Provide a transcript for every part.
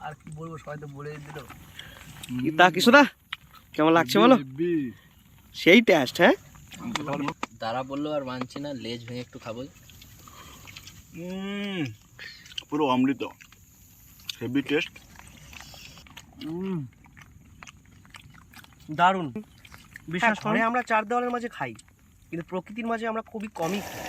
আর কি বলব সবাই তো বলে দিল। তা কিছু না কেমন লাগছে বলো? সেই টেস্ট হ্যাঁ? দাঁড়া বলল আর মানছি না লেজ ভেঙে একটু উম, পুরো অমৃত। হেভি টেস্ট দারুণ। বিশ্বাস হ্যাঁ, করে আমরা চার দেওয়ালের মাঝে খাই কিন্তু প্রকৃতির মাঝে আমরা খুবই কমই খাই।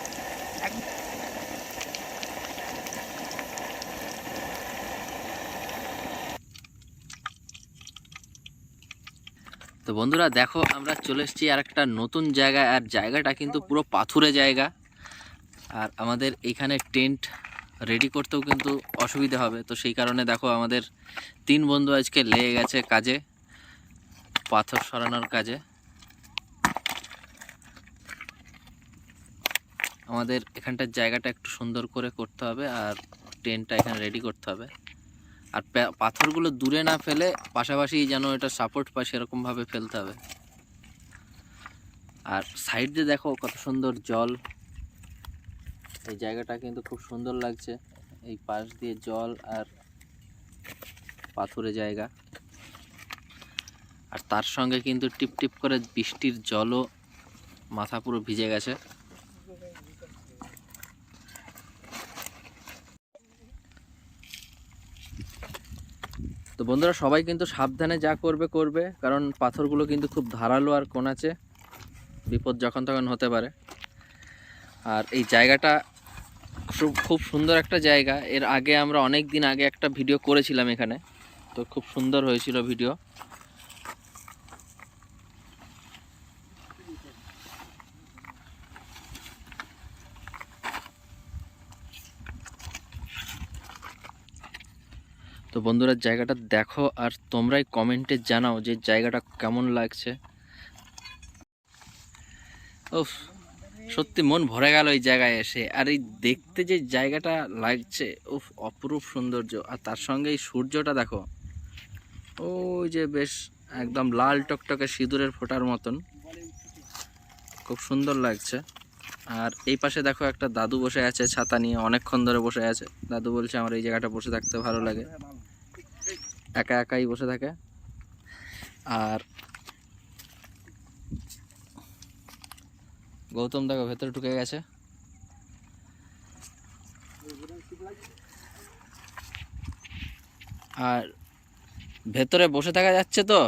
তো বন্ধুরা দেখো, আমরা চলে এসেছি আর একটা নতুন জায়গায়, আর জায়গাটা কিন্তু পুরো পাথুরে জায়গা। আর আমাদের এখানে টেন্ট রেডি করতেও কিন্তু অসুবিধা হবে। তো সেই কারণে দেখো, আমাদের তিন বন্ধু আজকে লেগে গেছে কাজে, পাথর সরানোর কাজে। আমাদের এখানটার জায়গাটা একটু সুন্দর করে করতে হবে, আর টেন্টটা এখানে রেডি করতে হবে। আর পাথরগুলো দূরে না ফেলে পাশাপাশি যেন এটা সাপোর্ট পায়, সেরকমভাবে ফেলতে হবে। আর সাইড দিয়ে দেখো কত সুন্দর জল। এই জায়গাটা কিন্তু খুব সুন্দর লাগছে। এই পাশ দিয়ে জল আর পাথুরে জায়গা। আর তার সঙ্গে কিন্তু টিপ টিপ করে বৃষ্টির জলও মাথা পুরো ভিজে গেছে। তো বন্ধুরা সবাই কিন্তু সাবধানে যা করবে করবে। কারণ পাথরগুলো কিন্তু খুব ধারালো আর কোনাচে বিপদ যখন তখন হতে পারে। আর এই জায়গাটা খুব খুব সুন্দর একটা জায়গা। এর আগে আমরা অনেক দিন আগে একটা ভিডিও করেছিলাম এখানে। তো খুব সুন্দর হয়েছিল ভিডিও। বন্ধুরা, জায়গাটা দেখো আর তোমরাই কমেন্টে জানাও যে জায়গাটা কেমন লাগছে। উফ, সত্যি মন ভরে গেল এই জায়গায় এসে। আর এই দেখতে যে জায়গাটা লাগছে, উফ, অপরূপ সৌন্দর্য। আর তার সঙ্গে এই সূর্যটা দেখো, ওই যে বেশ একদম লাল টকটকে সিঁদুরের ফোঁটার মতন। খুব সুন্দর লাগছে। আর এই পাশে দেখো একটা দাদু বসে আছে, ছাতা নিয়ে অনেকক্ষণ ধরে বসে আছে। দাদু বলছে, আমার এই জায়গাটা বসে থাকতে ভালো লাগে। একা একাই বসে থাকে। আর গৌতম দেখো ভেতরে ঢুকে গেছে। আর ভেতরে বসে থাকা যাচ্ছে তো?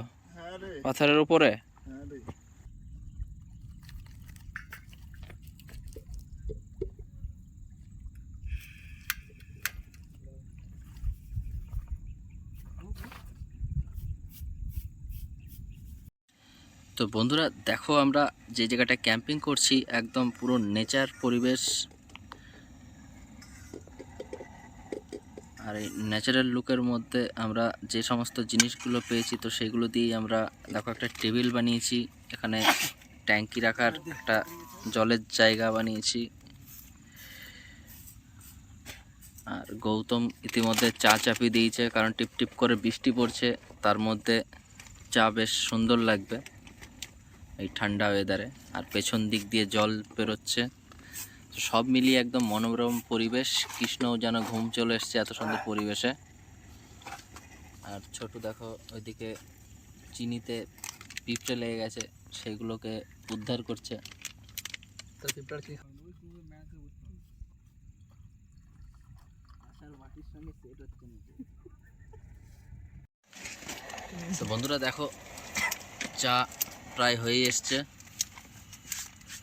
পাথরের উপরে? তো বন্ধুরা, দেখো আমরা যে জায়গাটা ক্যাম্পিং করছি, একদম পুরো নেচার পরিবেশ। আর এই ন্যাচারাল লুকের মধ্যে আমরা যে সমস্ত জিনিসগুলো পেয়েছি, তো সেগুলো দিয়েই আমরা, দেখো একটা টেবিল বানিয়েছি, এখানে ট্যাঙ্কি রাখার একটা জলের জায়গা বানিয়েছি। আর গৌতম ইতিমধ্যে চা চাপি দিয়েছে, কারণ টিপ টিপ করে বৃষ্টি পড়ছে, তার মধ্যে চা বেশ সুন্দর লাগবে। এই ঠান্ডা ওয়েদারে আর পেছন দিক দিয়ে জল বেরোচ্ছে। তো সব মিলিয়ে একদম মনোরম পরিবেশ। কৃষ্ণও যেন ঘুম চলে এসছে এত সুন্দর পরিবেশে। আর ছোট দেখো ওইদিকে চিনিতে পিঁপড়ে লেগে গেছে সেগুলোকে উদ্ধার করছে। তো বন্ধুরা দেখো চা প্রায় হয়ে এসছে।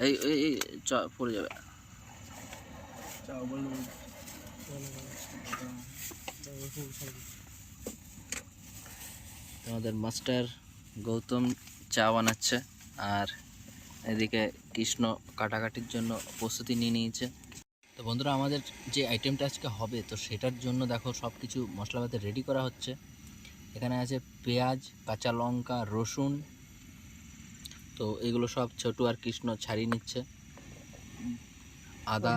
এই এই পড়ে যাবে। আমাদের মাস্টার গৌতম চা বানাচ্ছে, আর এদিকে কৃষ্ণ কাটাকাটির জন্য প্রস্তুতি নিয়ে নিয়েছে। তো বন্ধুরা, আমাদের যে আইটেমটা আজকে হবে, তো সেটার জন্য দেখো সব কিছু মশলাপাতি রেডি করা হচ্ছে। এখানে আছে পেঁয়াজ, কাঁচা লঙ্কা, রসুন তো এগুলো সব ছোটু আর কৃষ্ণ ছাড়িয়ে নিচ্ছে। আদা।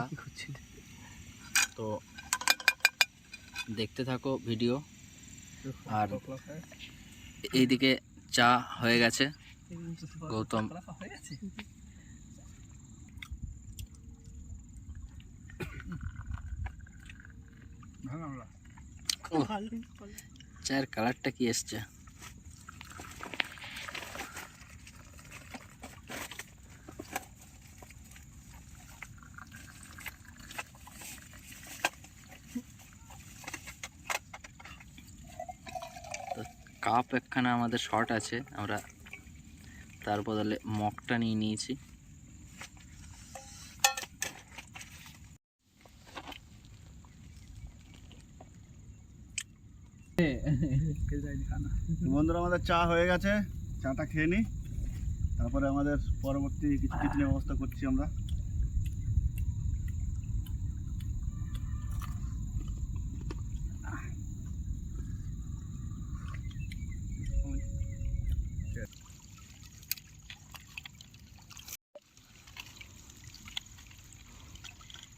তো দেখতে থাকো ভিডিও। আর এইদিকে চা হয়ে গেছে। গৌতম। চায়ের কালারটা কি এসছে? কাপ একখানা আমাদের শর্ট আছে, আমরা তার বদলে মগটা নিয়ে নিয়েছি। বন্ধুরা, আমাদের চা হয়ে গেছে, চাটা খেয়ে নিই তারপরে আমাদের পরবর্তী কিছু টিফিনের ব্যবস্থা করছি আমরা।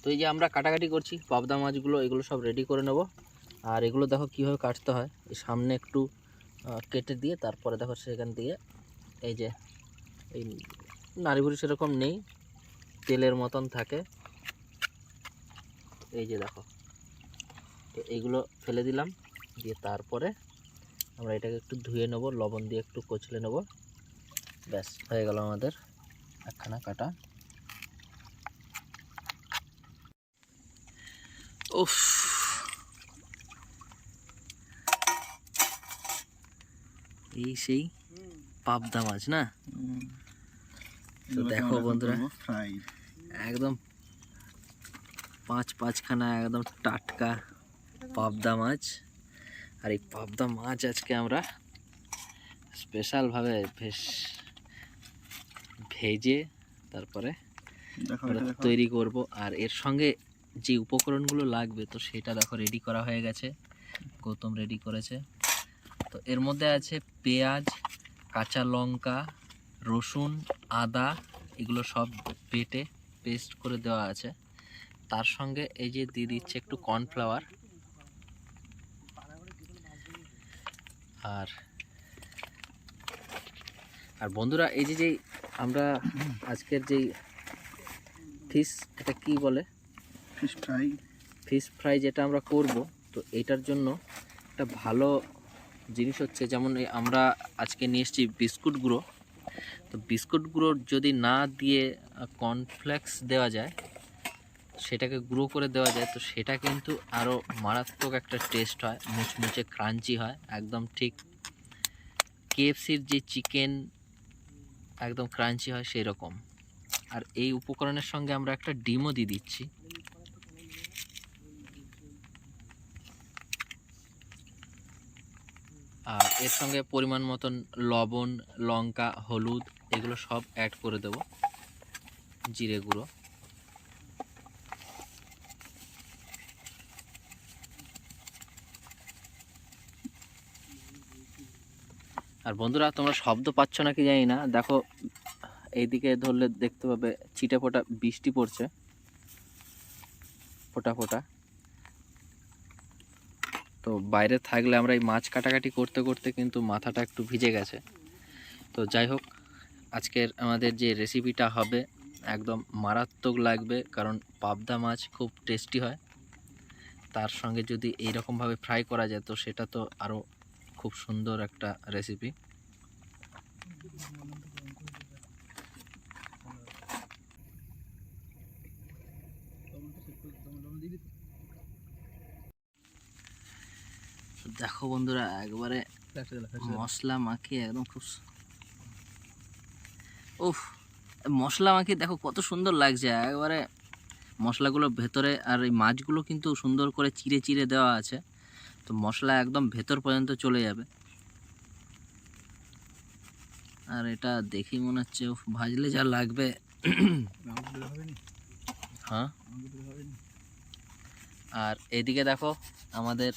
তো এই যে আমরা কাটাকাটি করছি, পাবদা মাছগুলো, এগুলো সব রেডি করে নেব। আর এগুলো দেখো কীভাবে কাটতে হয়। সামনে একটু কেটে দিয়ে তারপরে দেখো সেখান দিয়ে এই যে, এই নাড়িভুড়ি সেরকম নেই, তেলের মতন থাকে। এই যে দেখো, তো এইগুলো ফেলে দিলাম, দিয়ে তারপরে আমরা এটাকে একটু ধুয়ে নেব, লবণ দিয়ে একটু কচলে নেব। ব্যাস, হয়ে গেল আমাদের একখানা কাটা। উফ। এই সেই পাবদা মাছ না? তো দেখো বন্ধুরা একদম পাঁচ পাঁচখানা একদম টাটকা পাবদা মাছ। আর এই পাবদা মাছ আজকে আমরা স্পেশালভাবে বেশ ভেজে তারপরে তৈরি করব। আর এর সঙ্গে যে উপকরণগুলো লাগবে, তো সেটা দেখো রেডি করা হয়ে গেছে। গৌতম রেডি করেছে। তো এর মধ্যে আছে পেঁয়াজ, কাঁচা লঙ্কা, রসুন, আদা, এগুলো সব বেটে পেস্ট করে দেওয়া আছে। তার সঙ্গে এই যে দিয়ে দিচ্ছে একটু কর্নফ্লাওয়ার আর আর বন্ধুরা, এই যে যেই আমরা আজকের যেই ফিস এটা কি বলে? ফিশ ফ্রাই ফিশ ফ্রাই যেটা আমরা করব, তো এটার জন্য একটা ভালো জিনিস হচ্ছে যেমন আমরা আজকে নিয়ে এসেছি বিস্কুট গুঁড়ো। তো বিস্কুট গুঁড়ো যদি না দিয়ে কর্নফ্লেক্স দেওয়া যায়, সেটাকে গুঁড়ো করে দেওয়া যায়, তো সেটা কিন্তু আরও মারাত্মক একটা টেস্ট হয়, মুচমুচে ক্রাঞ্চি হয়, একদম ঠিক কেএফসির যে চিকেন একদম ক্রাঞ্চি হয় সেই রকম আর এই উপকরণের সঙ্গে আমরা একটা ডিমও দিয়ে দিচ্ছি। আর এর সঙ্গে পরিমাণ মতন লবণ, লঙ্কা, হলুদ এগুলো সব অ্যাড করে দেব। জিরে গুঁড়ো। আর বন্ধুরা, তোমরা শব্দ পাচ্ছ নাকি জানি না। দেখো, এইদিকে ধরলে দেখতে পাবে, ছিটে ফোটা বৃষ্টি পড়ছে। ফোটা ফোটা। তো বাইরে থাকলে আমরা এই মাছ কাটাকাটি করতে করতে কিন্তু মাথাটা একটু ভিজে গেছে। তো যাই হোক, আজকের আমাদের যে রেসিপিটা হবে একদম মারাত্মক লাগবে, কারণ পাবদা মাছ খুব টেস্টি হয়। তার সঙ্গে যদি এই রকমভাবে ফ্রাই করা যায়, তো সেটা তো আরও খুব সুন্দর একটা রেসিপি দেখো বন্ধুরা একবারে মশলা মাখিয়ে একদম খুব উফ মশলা মাখিয়ে দেখো কত সুন্দর লাগছে। একবারে মশলাগুলো ভেতরে আর এই মাছগুলো কিন্তু সুন্দর করে চিড়ে চিড়ে দেওয়া আছে। তো মশলা একদম ভেতর পর্যন্ত চলে যাবে। আর এটা দেখেই মনে হচ্ছে উফ, ভাজলে যা লাগবে। হ্যাঁ? আর এদিকে দেখো আমাদের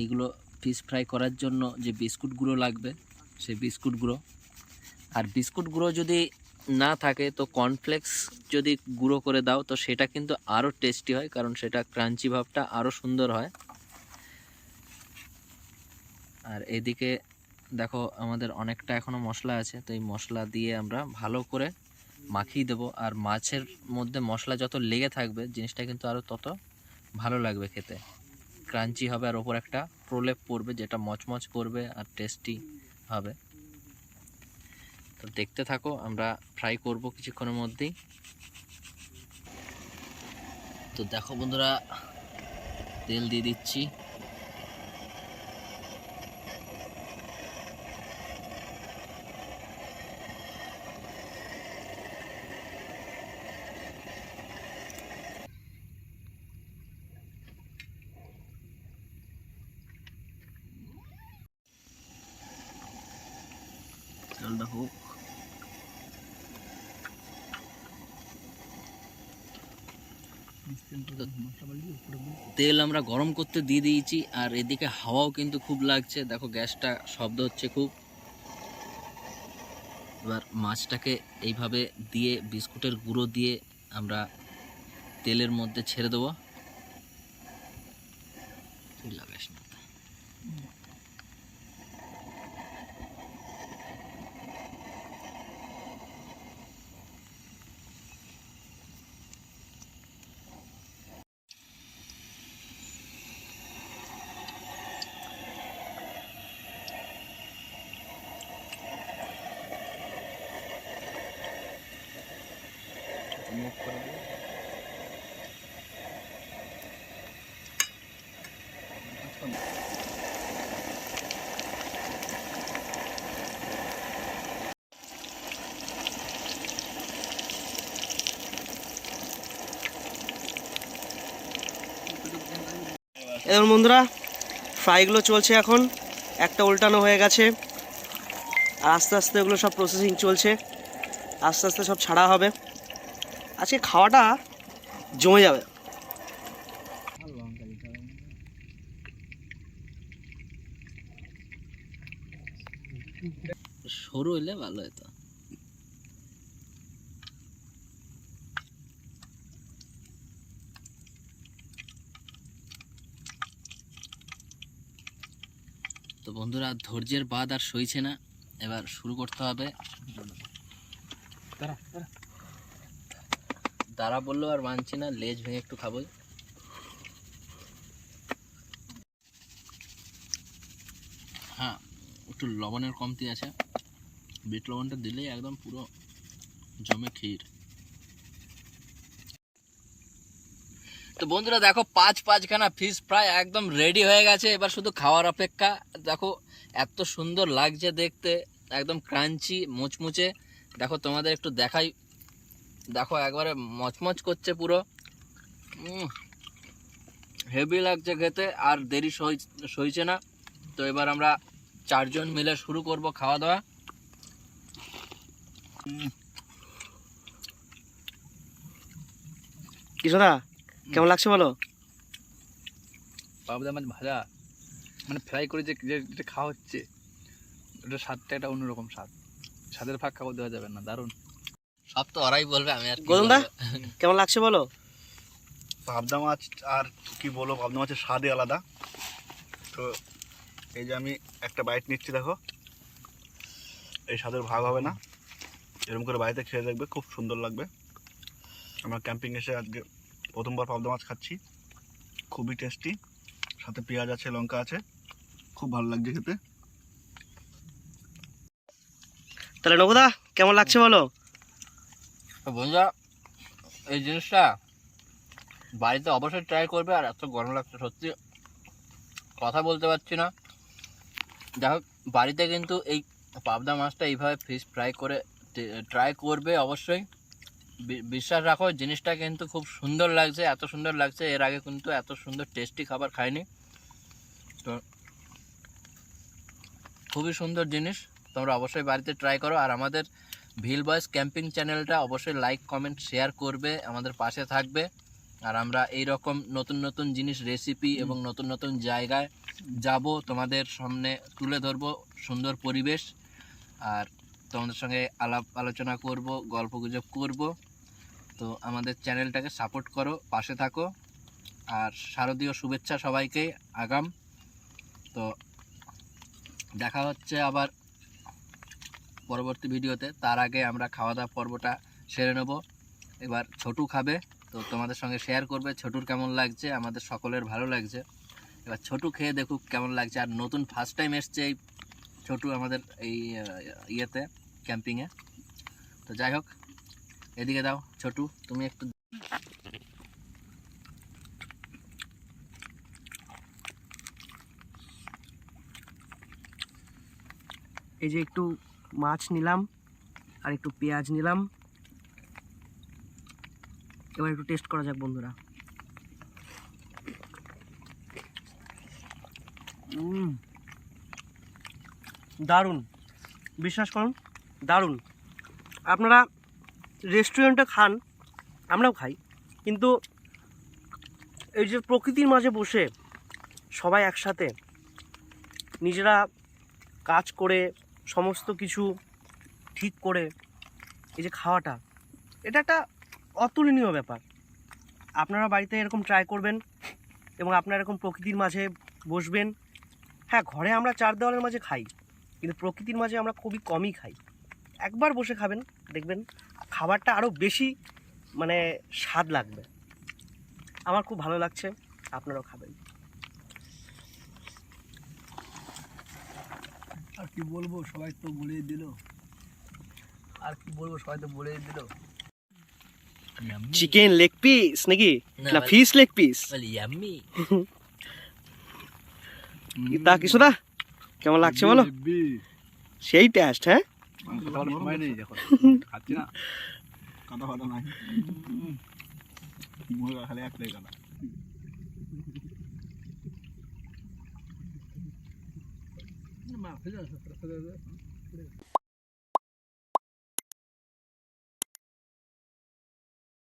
এইগুলো ফিশ ফ্রাই করার জন্য যে বিস্কুটগুলো লাগবে, সেই বিস্কুটগুলো। আর বিস্কুট গুঁড়ো যদি না থাকে, তো কর্নফ্লেক্স যদি গুঁড়ো করে দাও, তো সেটা কিন্তু আরও টেস্টি হয়, কারণ সেটা ক্রাঞ্চি ভাবটা আরও সুন্দর হয়। আর এদিকে দেখো, আমাদের অনেকটা এখনও মশলা আছে, তো এই মশলা দিয়ে আমরা ভালো করে মাখিয়ে দেবো। আর মাছের মধ্যে মশলা যত লেগে থাকবে, জিনিসটা কিন্তু আরও তত ভালো লাগবে খেতে। ক্রাঞ্চি হবে আর ওপর একটা প্রলেপ পড়বে যেটা মচমচ করবে আর টেস্টি হবে। তো দেখতে থাকো, আমরা ফ্রাই করব কিছুক্ষণের মধ্যেই। তো দেখো বন্ধুরা, তেল দিয়ে দিচ্ছি। তেলটা হোক তেল আমরা গরম করতে দিয়ে দিয়েছি, আর এদিকে হাওয়াও কিন্তু খুব লাগছে। দেখো, গ্যাসটা শব্দ হচ্ছে খুব। এবার মাছটাকে এইভাবে দিয়ে, বিস্কুটের গুঁড়ো দিয়ে আমরা তেলের মধ্যে ছেড়ে দেবো। লাগাস এবার বন্ধুরা ফ্রাইগুলো চলছে এখন। একটা উল্টানো হয়ে গেছে। আস্তে আস্তে এগুলো সব প্রসেসিং চলছে। আস্তে আস্তে সব ছাড়া হবে। আজকে খাওয়াটা জমে যাবে। সরু হইলে ভালো হতো। বন্ধুরা ধৈর্যের বাদ আর সইছে না। এবার শুরু করতে হবে। দাঁড়া বলল আর মানছি না লেজ ভেঙে একটু খাবোই। হ্যাঁ একটু লবণের কমতি আছে। বিট লবণটা দিলেই একদম পুরো জমে ক্ষীর। তো বন্ধুরা দেখো পাঁচ পাঁচখানা ফিশ ফ্রাই একদম রেডি হয়ে গেছে। এবার শুধু খাওয়ার অপেক্ষা। দেখো, এত সুন্দর লাগছে দেখতে। একদম ক্রাঞ্চি মুচমুচে। দেখো, তোমাদের একটু দেখাই। দেখো, একবারে মচমচ করছে পুরো। হেভি লাগছে খেতে, আর দেরি সই সইছে না। তো এবার আমরা চারজন মিলে শুরু করব খাওয়া দাওয়া কিশোদা কেমন লাগছে বলো? পাবদা মাছ ভাজা মানে ফ্রাই করে যে যে- যেটা খাওয়া হচ্ছে ওটা স্বাদটা একটা অন্যরকম স্বাদ। স্বাদের ফাঁক খাওয়া দেওয়া যাবে না দারুণ। সব তো ওরাই বলবে আমি আর গৌতমদা? কেমন লাগছে বলো? পাবদা মাছ আর কি বলব পাবদা মাছের স্বাদই আলাদা। তো এই যে আমি একটা বাইট নিচ্ছি দেখো। এই স্বাদের ভাগ হবে না। এরকম করে বাড়িতে খেয়ে দেখবে খুব সুন্দর লাগবে। আমরা ক্যাম্পিং এসে আজকে প্রথমবার পাবদা মাছ খাচ্ছি। খুবই টেস্টি সাথে পেঁয়াজ আছে লঙ্কা আছে। খুব ভালো লাগছে খেতে। তাহলে নবদা কেমন লাগছে বলো? বন্ধুরা এই জিনিসটা বাড়িতে অবশ্যই ট্রাই করবে আর এত গরম লাগছে সত্যি কথা বলতে পারছি না। যাই হোক বাড়িতে কিন্তু এই পাবদা মাছটা এইভাবে ফিশ ফ্রাই করে ট্রাই করবে অবশ্যই। বিশ্বাস রাখো জিনিসটা কিন্তু খুব সুন্দর লাগছে এত সুন্দর লাগছে এর আগে কিন্তু এত সুন্দর টেস্টি খাবার খাইনি। তো খুবই সুন্দর জিনিস তোমরা অবশ্যই বাড়িতে ট্রাই করো। আর আমাদের ভিল বয়েস ক্যাম্পিং চ্যানেলটা অবশ্যই লাইক কমেন্ট শেয়ার করবে আমাদের পাশে থাকবে। আর আমরা এই রকম নতুন নতুন জিনিস রেসিপি এবং নতুন নতুন জায়গায় যাব তোমাদের সামনে তুলে ধরবো সুন্দর পরিবেশ। আর তোমাদের সঙ্গে আলাপ আলোচনা করব গল্প গুজব করব। তো আমাদের চ্যানেলটাকে সাপোর্ট করো, পাশে থাকো, আর শারদীয় শুভেচ্ছা সবাইকে, আগাম। তো দেখা হচ্ছে আবার পরবর্তী ভিডিওতে, তার আগে আমরা খাওয়া দাওয়া পর্বটা সেরে নেব। এবার ছোটু খাবে, তো তোমাদের সঙ্গে শেয়ার করবে, ছোটুর কেমন লাগছে, আমাদের সকলের ভালো লাগছে। এবার ছোটু খেয়ে দেখুক কেমন লাগছে, আর নতুন ফার্স্ট টাইম এসছে এই ছোটু আমাদের এই ইয়েতে ক্যাম্পিংয়ে তো যাই হোক। এদিকে দাও, ছোটু, তুমি একটু এই যে একটু মাছ নিলাম আর একটু পেঁয়াজ নিলাম। এবার একটু টেস্ট করা যাক, বন্ধুরা। দারুণ। বিশ্বাস করুন, দারুণ। আপনারা রেস্টুরেন্টে খান, আমরাও খাই। কিন্তু এই যে প্রকৃতির মাঝে বসে সবাই একসাথে নিজেরা কাজ করে, সমস্ত কিছু ঠিক করে, এই যে খাওয়াটা, এটা একটা অতুলনীয় ব্যাপার। আপনারা বাড়িতে এরকম ট্রাই করবেন এবং আপনারা এরকম প্রকৃতির মাঝে বসবেন। হ্যাঁ ঘরে আমরা চার দেওয়ালের মাঝে খাই, কিন্তু প্রকৃতির মাঝে আমরা খুবই কমই খাই। একবার বসে খাবেন, দেখবেন খাবারটা আরও বেশি মানে স্বাদ লাগবে। আমার খুব ভালো লাগছে আপনারাও খাবেন। আর কি বলব সবাই তো বলেই দিল। আর কি বলব সবাই তো বলেই দিল। চিকেন লেগ পিস নাকি? না, ফিশ লেগ পিস ইয়াম্মি তা কিছু না? কেমন লাগছে বলো? সেই টেস্ট হ্যাঁ? সময় নেই দেখো খাচ্ছি না। কাদা ফাটা নাই। মুখে খালি একটাই কাটা মা ফেলে